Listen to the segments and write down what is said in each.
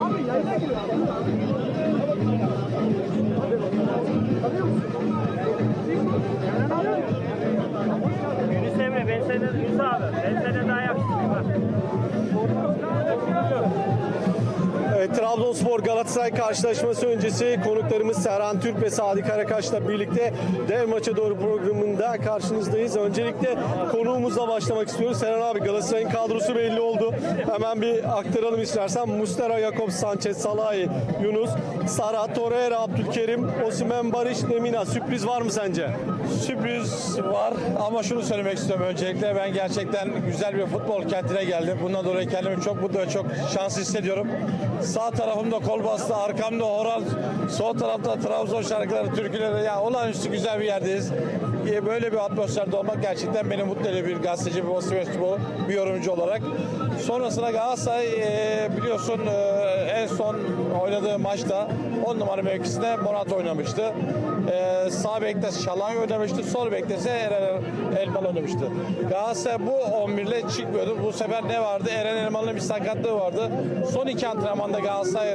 Yunus Trabzonspor Galatasaray karşılaşması öncesi konuklarımız Serhan Türk ve Sadi Karakaş'la birlikte dev maça doğru programında karşınızdayız. Öncelikle konuğumuzla başlamak istiyoruz. Serhan abi Galatasaray'ın kadrosu belli oldu. Hemen bir aktaralım istersen. Mustera, Jakob, Sanchez, Salahi, Yunus, Sara, Torreira, Abdülkerim, Osimhen, Barış, Lemina. Sürpriz var mı sence? Sürpriz var ama şunu söylemek istiyorum öncelikle ben gerçekten güzel bir futbol kentine geldim. Bundan dolayı kendimi çok mutlu ve çok şanslı hissediyorum. Sağ tarafımda kol bastı, arkamda Horal, sol tarafta Trabzon şarkıları, türküleri. Ya olağanüstü güzel bir yerdeyiz. Ee, Böyle bir atmosferde olmak gerçekten beni mutlu ediyor bir gazeteci, bir mensubu, bir yorumcu olarak. Sonrasında Galatasaray e, biliyorsun e, en son oynadığı maçta 10 numara mevkisinde Monat oynamıştı. E, sağ bekte Şalay oynamıştı. Sol bekte ise Eren Elmalı oynamıştı. Galatasaray bu 11 ile çıkmıyordu. Bu sefer ne vardı? Eren Elmalı'nın bir sakatlığı vardı. Son iki antrenmanda Galatasaray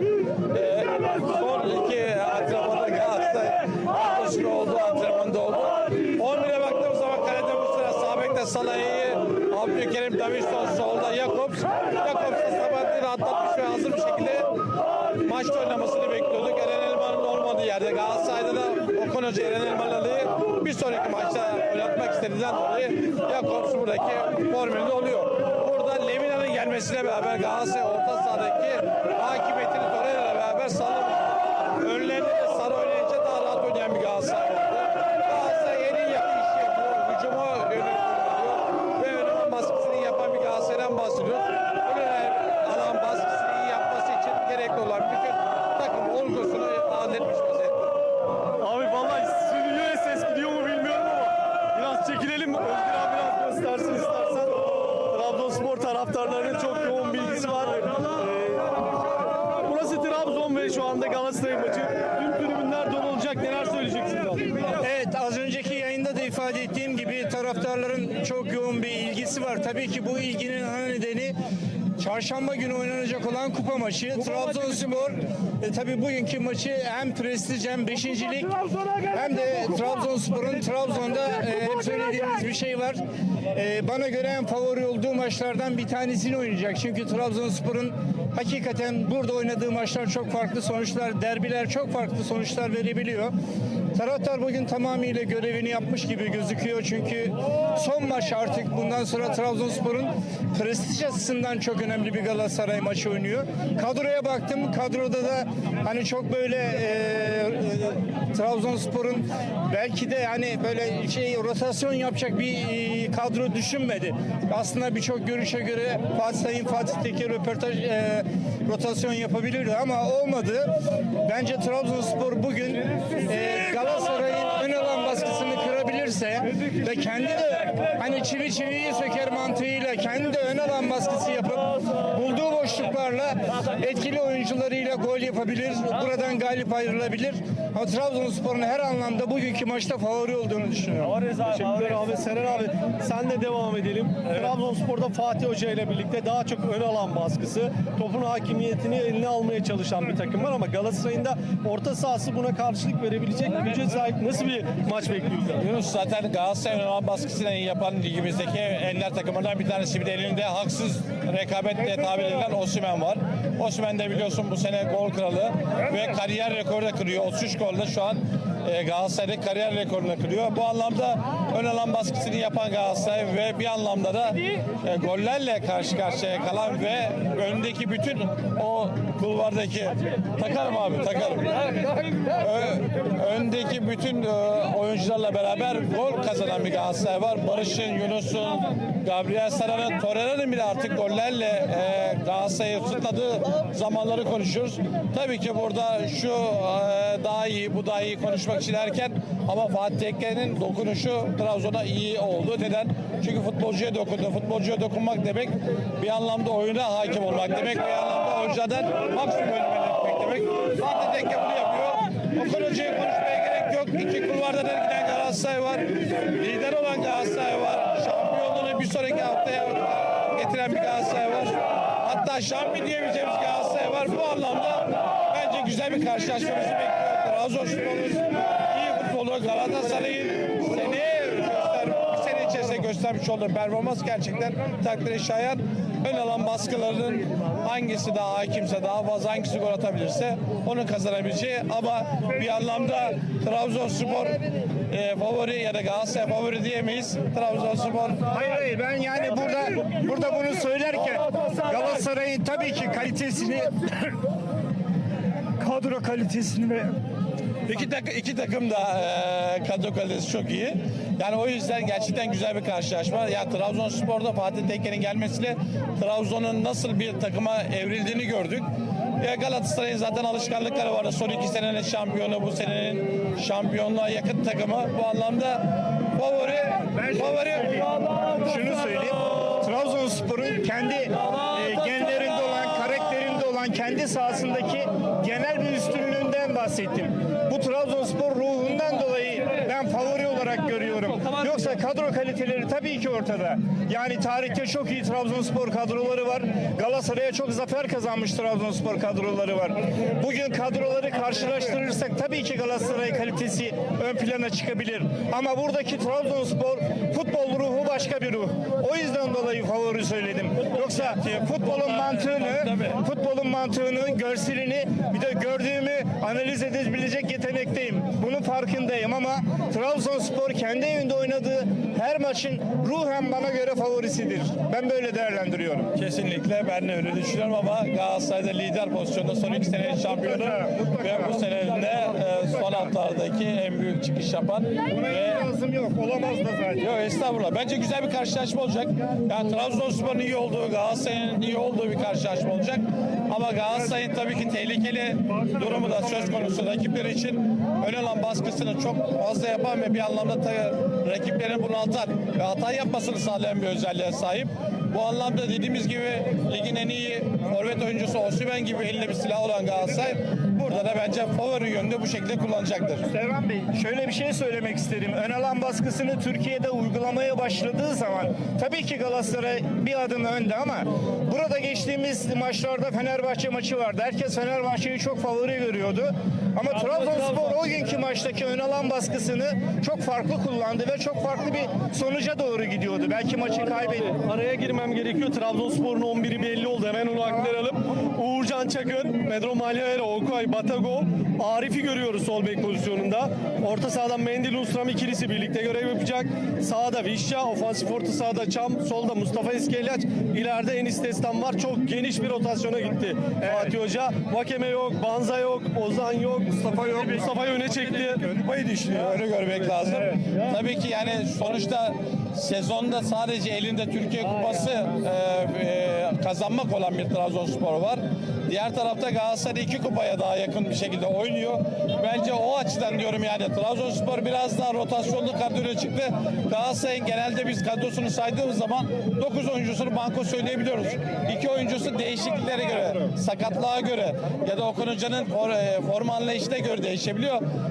son iki antrenmanda Galatasaray yaklaşık olduğu antrenmanda oldu. 11'e baktığımız zaman kalede bu sıra sağ bekte Salah'ı Abdülkerim Davinson solda Jakobs. Jakobs da Sabahattin'i atlatmış ve hazır bir şekilde maçta oynamasını bekliyorduk. Eren Elmalı'nın olmadığı yerde Galatasaray'da da Okan Hoca Eren Elmalı'yı bir sonraki maçta oynatmak istediğinden dolayı Jakobs buradaki formülde oluyor. Burada Lemina'nın gelmesiyle beraber Galatasaray orta sahadaki hakimiyetini Torreira'yla beraber sağlamış. Önlerinde de sarı oynayınca daha rahat oynayan bir Galatasaray oldu. Galatasaray en iyi yapıyor. Hücuma yönelik. Ve önüne baskısını yapan bir Galatasaray'dan bahsediyoruz. Önüne alan baskısını iyi yapması için gerekli olan bütün takım olgusunu halletmiş vaziyette. Abi vallahi stüdyoya ses gidiyor mu bilmiyorum ama biraz çekilelim. Özgür abi biraz göstersin istersen. Trabzonspor taraftarlarının çok yoğun bilgisi var. Ee, burası Trabzon ve şu anda Galatasaray maçı. Tüm tribünler dolu olacak. Neler söyleyeceksiniz abi? Evet az önceki yayında da ifade ettiğim gibi taraftarların çok yoğun bir ilgisi var. Tabii ki bu ilginin ana nedeni Çarşamba günü oynanacak olan kupa maçı. Trabzonspor e, tabii bugünkü maçı hem prestij hem beşincilik hem de Trabzonspor'un Trabzon'da e, hep söylediğimiz bir şey var. E, bana göre en favori olduğu maçlardan bir tanesini oynayacak. Çünkü Trabzonspor'un hakikaten burada oynadığı maçlar çok farklı sonuçlar, derbiler çok farklı sonuçlar verebiliyor. Taraftar bugün tamamıyla görevini yapmış gibi gözüküyor. Çünkü son maç artık bundan sonra Trabzonspor'un prestij açısından çok önemli bir Galatasaray maçı oynuyor. Kadroya baktım. Kadroda da hani çok böyle e, e, Trabzonspor'un belki de hani böyle şey rotasyon yapacak bir e, kadro düşünmedi. Aslında birçok görüşe göre Fatih Sayın Fatih Tekke röportaj e, rotasyon yapabilirdi ama olmadı. Bence Trabzonspor bugün e, Galatasaray'ın ön alan baskısını kırabilirse ve kendi de hani çivi çiviyi söker mantığıyla kendi ön alan baskısı yapıp boşluklarla etkili oyuncularıyla gol yapabilir. Buradan galip ayrılabilir. Ama Trabzonspor'un her anlamda bugünkü maçta favori olduğunu düşünüyorum. Teşekkürler abi. Seren abi senle devam edelim. Trabzonspor'da Fatih Hoca ile birlikte daha çok ön alan baskısı, topun hakimiyetini eline almaya çalışan bir takım var ama Galatasaray'ın da orta sahası buna karşılık verebilecek güce sahip nasıl bir maç bekliyoruz? abi? Yunus zaten Galatasaray'ın olan baskısını en iyi yapan ligimizdeki ender takımlardan bir tanesi. Bir de elinde haksız rekabetle tabir edilen Osimhen var. Osimhen de biliyorsun bu sene gol kralı ve kariyer rekoru da kırıyor. 33 golle şu an e, Galatasaray'da kariyer rekorunu kırıyor. Bu anlamda ön alan baskısını yapan Galatasaray ve bir anlamda da e, gollerle karşı karşıya kalan ve önündeki bütün o kulvardaki takarım abi takarım. Ö- öndeki bütün e, oyuncularla beraber gol kazanan bir Galatasaray var. Barış'ın, Yunus'un, Gabriel Sara'nın, Torreira'nın bile artık gollerle e, Galatasaray'ı tutladığı zamanları konuşuyoruz. Tabii ki burada şu e, daha iyi, bu daha iyi konuşmak için erken ama Fatih Tekke'nin dokunuşu Trabzon'a iyi oldu. Neden? Çünkü futbolcuya dokundu. Futbolcuya dokunmak demek bir anlamda oyuna hakim olmak demek. Bir anlamda oyunculardan maksimum önlemini etmek demek. Fatih Tekke bunu yapıyor. Okan konuşmaya gerek yok. İki kulvarda da giden Galatasaray var. Lider olan Galatasaray var. Şampiyonluğunu bir sonraki haftaya getiren bir Galatasaray var. Hatta şampiyon diyebileceğimiz Galatasaray var. Bu anlamda bence güzel bir karşılaşma bizi bekliyor. Trabzonspor'un iyi futbolu Galatasaray'ın seneye göster, bir sene içerisinde göstermiş olduğu performans gerçekten takdire şayan. Ön alan baskılarının hangisi daha hakimse daha fazla hangisi gol atabilirse onun kazanabileceği ama bir anlamda Trabzonspor e, favori ya da Galatasaray favori diyemeyiz. Trabzonspor Hayır hayır ben yani burada burada bunu söylerken Galatasaray'ın tabii ki kalitesini kadro kalitesini ve İki, tak iki takım da e, kadro kalitesi çok iyi. Yani o yüzden gerçekten güzel bir karşılaşma. Ya Trabzonspor'da Fatih Tekke'nin gelmesiyle Trabzon'un nasıl bir takıma evrildiğini gördük. Ya Galatasaray'ın zaten alışkanlıkları vardı. Son iki senenin şampiyonu, bu senenin şampiyonluğa yakın takımı. Bu anlamda favori, favori. şunu söyleyeyim. Trabzonspor'un kendi e, genlerinde olan, karakterinde olan, kendi sahasındaki genel bir üstünlüğünden bahsettim. Bu Trabzonspor ruhundan dolayı ben favori olarak görüyorum. Yoksa kadro kaliteleri tabii ki ortada. Yani tarihte çok iyi Trabzonspor kadroları var. Galatasaray'a çok zafer kazanmış Trabzonspor kadroları var. Bugün kadroları karşılaştırırsak tabii ki Galatasaray kalitesi ön plana çıkabilir. Ama buradaki Trabzonspor futbol ruhu başka bir ruh. O yüzden dolayı favori söyledim. Yoksa futbolun mantığını, futbolun mantığını, görselini bir de gördüğümü analiz edebilecek yetenekteyim. Bunun farkındayım ama Trabzonspor kendi evinde oynadığı her maçın ruhen bana göre favorisidir. Ben böyle değerlendiriyorum. Kesinlikle ben de öyle düşünüyorum ama Galatasaray'da lider pozisyonda son iki senenin şampiyonu ve bu senenin de e, son haftalardaki en büyük çıkış yapan Buna ve itirazım yok. Olamaz da zaten. Yok estağfurullah. Bence güzel bir karşılaşma olacak. Yani Trabzonspor'un iyi olduğu, Galatasaray'ın iyi olduğu bir karşılaşma olacak. Ama Galatasaray'ın tabii ki tehlikeli durumu da söz konusu. Rakipleri için ön alan baskısını çok fazla yapan ve bir anlamda rakiplerini bunaltan ve hata yapmasını sağlayan bir özelliğe sahip. Bu anlamda dediğimiz gibi ligin en iyi forvet oyuncusu Osimhen gibi elinde bir silah olan Galatasaray burada da bence favori yönde bu şekilde kullanacaktır. Serhan Bey şöyle bir şey söylemek isterim. Ön alan baskısını Türkiye'de uygulamaya başladığı zaman tabii ki Galatasaray bir adım önde ama burada geçtiğimiz maçlarda Fenerbahçe maçı vardı. Herkes Fenerbahçe'yi çok favori görüyordu. Ama Trabzonspor o günkü maçtaki ön alan baskısını çok farklı kullandı ve çok farklı bir sonuca doğru gidiyordu. Belki maçı kaybetti. Araya girmem gerekiyor. Trabzonspor'un 11'i belli oldu. Hemen onu aktaralım. Uğurcan Çakın, Pedro Malheiro, Okay, Batago, Arif'i görüyoruz sol bek pozisyonunda. Orta sahadan Mendil Usram ikilisi birlikte görev yapacak. Sağda Vişça, ofansif orta sahada Çam, solda Mustafa Eskeliaç, ileride Enis Destan var. Çok geniş bir rotasyona gitti. Fatih Hoca, Vakeme yok, Banza yok, Ozan yok, Mustafa yok. Mustafa'yı öne çekti. Kupayı düşünüyor. Öyle görmek lazım. Tabii ki yani sonuçta sezonda sadece elinde Türkiye Kupası e, e, kazanmak olan bir Trabzonspor var. Diğer tarafta Galatasaray iki kupaya daha yakın bir şekilde oynuyor. Bence o açıdan diyorum yani Trabzonspor biraz daha rotasyonlu kadroya çıktı. Galatasaray'ın genelde biz kadrosunu saydığımız zaman 9 oyuncusunu banko söyleyebiliyoruz. İki oyuncusu değişikliklere göre, sakatlığa göre ya da Okan Hoca'nın e, forma anlayışına göre değişebiliyor.